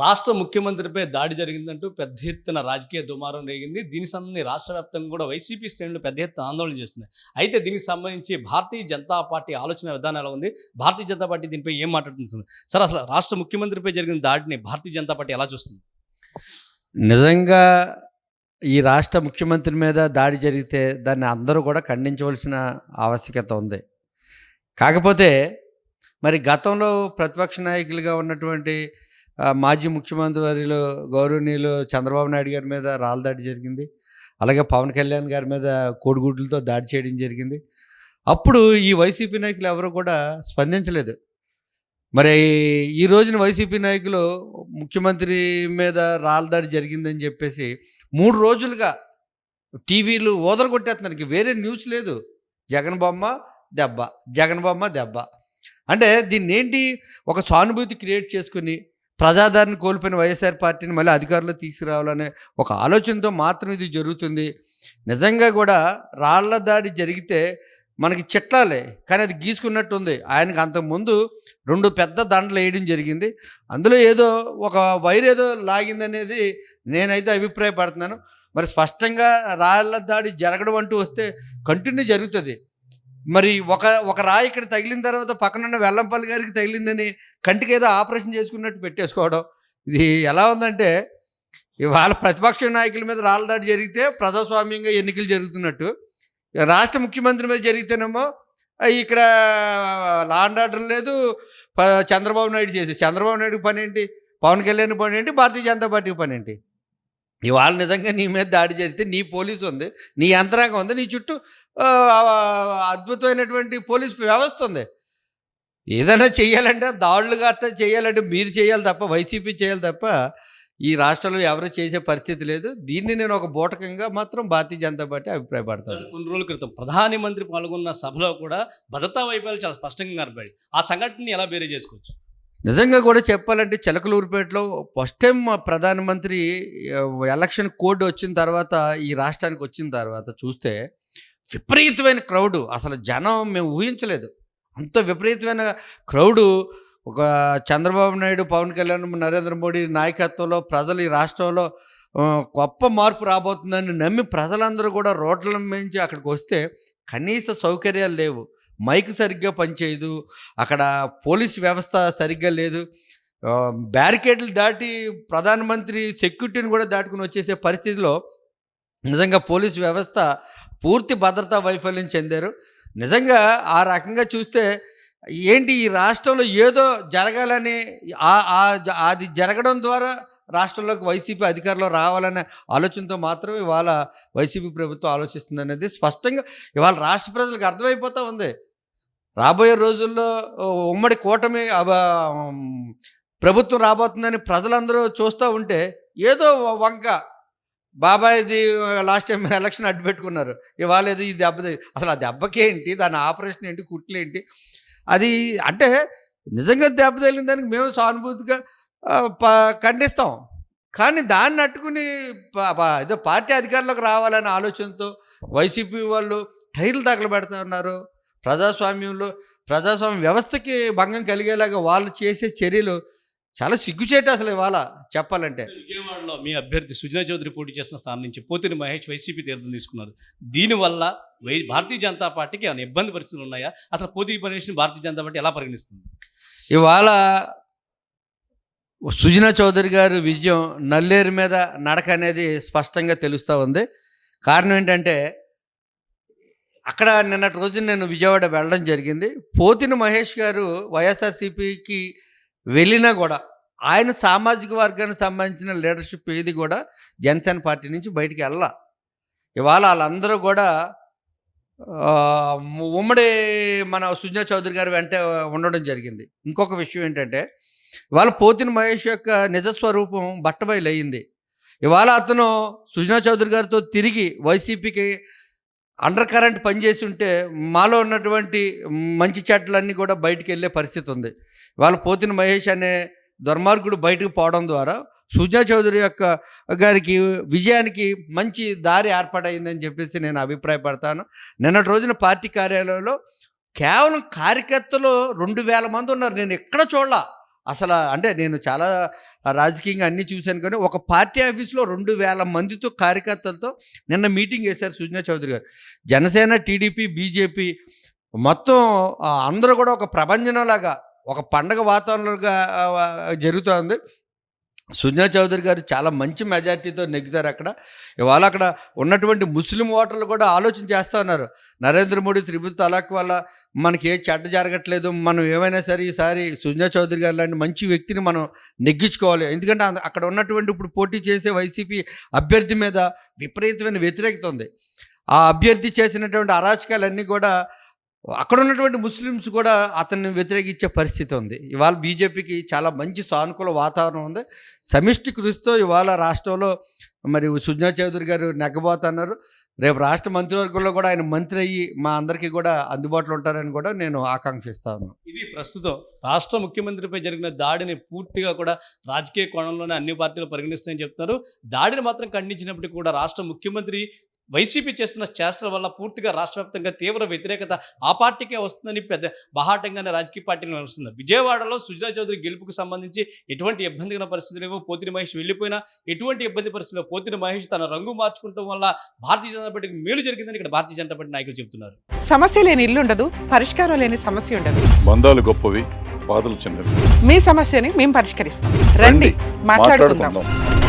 రాష్ట్ర ముఖ్యమంత్రిపై దాడి జరిగిందంటూ పెద్ద ఎత్తున రాజకీయ దుమారం రేగింది. దీనికి సంబంధించి రాష్ట్ర వ్యాప్తంగా కూడా వైసీపీ శ్రేణులు పెద్ద ఎత్తున ఆందోళన చేస్తున్నాయి. అయితే దీనికి సంబంధించి భారతీయ జనతా పార్టీ ఆలోచన విధానం ఎలా ఉంది. భారతీయ జనతా పార్టీ దీనిపై ఏం మాట్లాడుతుంది? సార్ అసలు రాష్ట్ర ముఖ్యమంత్రిపై జరిగిన దాడిని భారతీయ జనతా పార్టీ ఎలా చూస్తుంది? నిజంగా ఈ రాష్ట్ర ముఖ్యమంత్రి మీద దాడి జరిగితే దాన్ని అందరూ కూడా ఖండించవలసిన ఆవశ్యకత ఉంది. కాకపోతే మరి గతంలో ప్రతిపక్ష నాయకులుగా ఉన్నటువంటి మాజీ ముఖ్యమంత్రి వారిలో గౌరవనీయులు చంద్రబాబు నాయుడు గారి మీద రాళ్ళ దాడి జరిగింది. అలాగే పవన్ కళ్యాణ్ గారి మీద కోడిగుడ్లతో దాడి చేయడం జరిగింది. అప్పుడు ఈ వైసీపీ నాయకులు ఎవరు కూడా స్పందించలేదు. మరి ఈ రోజున వైసీపీ నాయకులు ముఖ్యమంత్రి మీద రాళ్ళ దాడి జరిగిందని చెప్పేసి మూడు రోజులుగా టీవీలు ఓదరగొట్టేస్తున్నారు ఇంక వేరే న్యూస్ లేదు. జగన్ బొమ్మ దెబ్బ. జగన్ బొమ్మ దెబ్బ. అంటే దీన్ని ఏంటి ఒక సానుభూతి క్రియేట్ చేసుకుని ప్రజాదరణ కోల్పోయిన వైఎస్ఆర్ పార్టీని మళ్ళీ అధికారంలో తీసుకురావాలనే ఒక ఆలోచనతో మాత్రం ఇది జరుగుతుంది. నిజంగా కూడా రాళ్ళ దాడి జరిగితే మనకి చిట్లాలే కానీ అది గీసుకున్నట్టు ఉంది. ఆయనకు అంతకుముందు రెండు పెద్ద దండలు వేయడం జరిగింది. అందులో ఏదో ఒక వైర్ ఏదో లాగిందనేది నేనైతే అభిప్రాయపడుతున్నాను. మరి స్పష్టంగా రాళ్ళ దాడి జరగడం అంటూ వస్తే కంటిన్యూ జరుగుతుంది. మరి ఒక ఒక రాయి ఇక్కడ తగిలిన తర్వాత పక్కనున్న వెల్లంపల్లి గారికి తగిలిందని కంటికి ఏదో ఆపరేషన్ చేసుకున్నట్టు పెట్టేసుకోవడం. ఇది ఎలా ఉందంటే ఇవాళ ప్రతిపక్ష నాయకుల మీద రాళ్ళదాడి జరిగితే ప్రజాస్వామ్యంగా ఎన్నికలు జరుగుతున్నట్టు. రాష్ట్ర ముఖ్యమంత్రి మీద జరిగితేనేమో ఇక్కడ లా అండ్ ఆర్డర్ లేదు ప- చంద్రబాబు నాయుడు చేసి. చంద్రబాబు నాయుడు పని ఏంటి? పవన్ కళ్యాణ్ పని ఏంటి? భారతీయ జనతా పార్టీ పని ఏంటి? ఇవాళ నిజంగా నీ మీద దాడి జరిగితే నీ పోలీసు ఉంది నీ యంత్రాంగం ఉంది నీ చుట్టూ అద్భుతమైనటువంటి పోలీస్ వ్యవస్థ ఉంది. ఏదైనా చేయాలంటే దాడులు గట్రా చేయాలంటే మీరు చేయాలి తప్ప వైసీపీ చేయాలి తప్ప ఈ రాష్ట్రంలో ఎవరు చేసే పరిస్థితి లేదు. దీన్ని నేను ఒక బూటకంగా మాత్రం భారతీయ జనతా పార్టీ అభిప్రాయపడతాను. కొన్ని రోజుల క్రితం ప్రధాని మంత్రి పాల్గొన్న సభలో కూడా భద్రతా వైఫల్యాలు చాలా స్పష్టంగా కనబడి ఆ సంఘటనని ఎలా బేరే చేసుకోవచ్చు? నిజంగా కూడా చెప్పాలంటే చిలకలూరుపేటలో ఫస్ట్ టైం మా ప్రధానమంత్రి ఎలక్షన్ కోడ్ వచ్చిన తర్వాత ఈ రాష్ట్రానికి వచ్చిన తర్వాత చూస్తే విపరీతమైన క్రౌడు. అసలు జనం మేము ఊహించలేదు. అంత విపరీతమైన క్రౌడు. ఒక చంద్రబాబు నాయుడు పవన్ కళ్యాణ్ నరేంద్ర మోడీ నాయకత్వంలో ప్రజలు ఈ రాష్ట్రంలో గొప్ప మార్పు రాబోతుందని నమ్మి ప్రజలందరూ కూడా రోడ్ల మించి అక్కడికి వస్తే కనీస సౌకర్యాలు లేవు. మైక్ సరిగ్గా పనిచేయదు. అక్కడ పోలీస్ వ్యవస్థ సరిగ్గా లేదు. బ్యారికేడ్లు దాటి ప్రధానమంత్రి సెక్యూరిటీని కూడా దాటుకుని వచ్చేసే పరిస్థితిలో నిజంగా పోలీస్ వ్యవస్థ పూర్తి భద్రతా వైఫల్యం చెందారు. నిజంగా ఆ రకంగా చూస్తే ఏంటి ఈ రాష్ట్రంలో ఏదో జరగాలని అది జరగడం ద్వారా రాష్ట్రంలోకి వైసీపీ అధికారంలో రావాలనే ఆలోచనతో మాత్రమే ఇవాళ వైసీపీ ప్రభుత్వం ఆలోచిస్తుంది అనేది స్పష్టంగా ఇవాళ రాష్ట్ర ప్రజలకు అర్థమైపోతూ ఉంది. రాబోయే రోజుల్లో ఉమ్మడి కూటమి ప్రభుత్వం రాబోతుందని ప్రజలందరూ చూస్తూ ఉంటే ఏదో వంక బాబాయ్ది లాస్ట్ టైం ఎలక్షన్ అడ్డు పెట్టుకున్నారు. ఇవాళ ఈ దెబ్బ అసలు ఆ దెబ్బకేంటి దాని ఆపరేషన్ ఏంటి? కుట్లు ఏంటి? అది అంటే నిజంగా దెబ్బ తగిలిన దానికి మేము సానుభూతిగా ప- ఖండిస్తాం. కానీ దాన్ని అట్టుకుని ఏదో పార్టీ అధికారంలోకి రావాలనే ఆలోచనతో వైసీపీ వాళ్ళు టైర్లు తగలబెడతా ఉన్నారు ప్రజాస్వామ్యంలో ప్రజాస్వామ్య వ్యవస్థకి భంగం కలిగేలాగా వాళ్ళు చేసే చర్యలు చాలా సిగ్గుచేట అసలు ఇవాళ చెప్పాలంటే. విజయవాడలో మీ అభ్యర్థి సుజనా చౌదరి పోటీ చేసిన స్థానం నుంచి పోతిని మహేష్ వైసీపీ తీర్థం తీసుకున్నారు. దీనివల్ల వై భారతీయ జనతా పార్టీకి ఏమైనా ఇబ్బంది పరిస్థితులు ఉన్నాయా? అసలు పోతి మహేష్ని భారతీయ జనతా పార్టీ ఎలా పరిగణిస్తుంది? ఇవాళ సుజనా చౌదరి గారి విజయం నల్లేరు మీద నడక అనేది స్పష్టంగా తెలుస్తూ ఉంది. కారణం ఏంటంటే అక్కడ నిన్నటి రోజు నేను విజయవాడ వెళ్ళడం జరిగింది. పోతిన మహేష్ గారు వైఎస్ఆర్సీపీకి వెళ్ళినా కూడా ఆయన సామాజిక వర్గానికి సంబంధించిన లీడర్షిప్ ఏది కూడా జనసేన పార్టీ నుంచి బయటికి వెళ్ళ. ఇవాళ వాళ్ళందరూ కూడా ఉమ్మడి మన సుజనా చౌదరి గారు వెంట ఉండడం జరిగింది. ఇంకొక విషయం ఏంటంటే ఇవాళ పోతిన మహేష్ యొక్క నిజస్వరూపం బట్టబయలు అయ్యింది ఇవాళ అతను సుజనా చౌదరి గారితో తిరిగి వైసీపీకి అండర్ కరెంట్ పనిచేసి ఉంటే మాలో ఉన్నటువంటి మంచి చెట్లన్నీ కూడా బయటికి వెళ్ళే పరిస్థితి ఉంది. వాళ్ళ పోతిన మహేష్ అనే దుర్మార్గుడు బయటకు పోవడం ద్వారా సుజనా చౌదరి యొక్క గారికి విజయానికి మంచి దారి ఏర్పాటైందని చెప్పేసి నేను అభిప్రాయపడతాను. నిన్నటి రోజున పార్టీ కార్యాలయంలో కేవలం కార్యకర్తలు రెండు వేల మంది ఉన్నారు. నేను ఎక్కడ చూడాల. అసలు అంటే నేను చాలా రాజకీయంగా అన్నీ చూశాను కానీ ఒక పార్టీ ఆఫీస్లో రెండు వేల మందితో కార్యకర్తలతో నిన్న మీటింగ్ చేశారు సుజనా చౌదరి గారు. జనసేన టీడీపీ బీజేపీ మొత్తం అందరూ కూడా ఒక ప్రభంజనలాగా ఒక పండగ వాతావరణంగా జరుగుతుంది జరుగుతోంది. సుజనా చౌదరి గారు చాలా మంచి మెజార్టీతో నెగ్గుతారు అక్కడ. ఇవాళ అక్కడ ఉన్నటువంటి ముస్లిం ఓటర్లు కూడా ఆలోచన చేస్తూ ఉన్నారు. నరేంద్ర మోడీ త్రిపుల్ తలాక్ వల్ల మనకి ఏ చెడ్డ జరగట్లేదు. మనం ఏమైనా సరే ఈసారి సుజనా చౌదరి గారు లాంటి మంచి వ్యక్తిని మనం నెగ్గించుకోవాలి. ఎందుకంటే అక్కడ ఉన్నటువంటి ఇప్పుడు పోటీ చేసే వైసీపీ అభ్యర్థి మీద విపరీతమైన వ్యతిరేకత ఉంది. ఆ అభ్యర్థి చేసినటువంటి అరాచకాలన్నీ కూడా అక్కడ ఉన్నటువంటి ముస్లిమ్స్ కూడా అతన్ని వ్యతిరేకించే పరిస్థితి ఉంది. ఇవాళ బీజేపీకి చాలా మంచి సానుకూల వాతావరణం ఉంది. సమిష్టి కృషితో ఇవాళ రాష్ట్రంలో మరి సుజనా చౌదరి గారు నెగ్గబోతున్నారు. రేపు రాష్ట్ర మంత్రివర్గంలో కూడా ఆయన మంత్రి అయ్యి మా అందరికీ కూడా అందుబాటులో ఉంటారని కూడా నేను ఆకాంక్షిస్తాను ఇది ప్రస్తుతం రాష్ట్ర ముఖ్యమంత్రిపై జరిగిన దాడిని పూర్తిగా కూడా రాజకీయ కోణంలోనే అన్ని పార్టీలు పరిగణిస్తాయని చెప్తున్నారు. దాడిని మాత్రం ఖండించినప్పటికీ కూడా రాష్ట్ర ముఖ్యమంత్రి వైసీపీ చేస్తున్న చేష్టల వల్ల పూర్తిగా రాష్ట్ర వ్యాప్తంగా తీవ్ర వ్యతిరేకత ఆ పార్టీకే వస్తుందని పెద్ద బహాటంగానే రాజకీయ పార్టీలు నడుస్తుంది విజయవాడలో సుజనా చౌదరి గెలుపుకు సంబంధించి ఎటువంటి ఇబ్బందికర పరిస్థితులు ఏవో పోతిని మహేష్ వెళ్ళిపోయినా ఎటువంటి ఇబ్బంది పరిస్థితుల్లో పోతిని మహేష్ తన రంగు మార్చుకోవడం వల్ల భారతీయ జనతా పార్టీకి మేలు జరిగిందని ఇక్కడ భారతీయ జనతా పార్టీ నాయకులు చెబుతున్నారు. సమస్య లేని ఇల్లు ఉండదు పరిష్కారం లేని సమస్య ఉండదు. బంధాలు గొప్పవి బాధలు చిన్నవి. మీ సమస్యని మేము పరిష్కరిస్తాం. రండి మాట్లాడుకుందాం.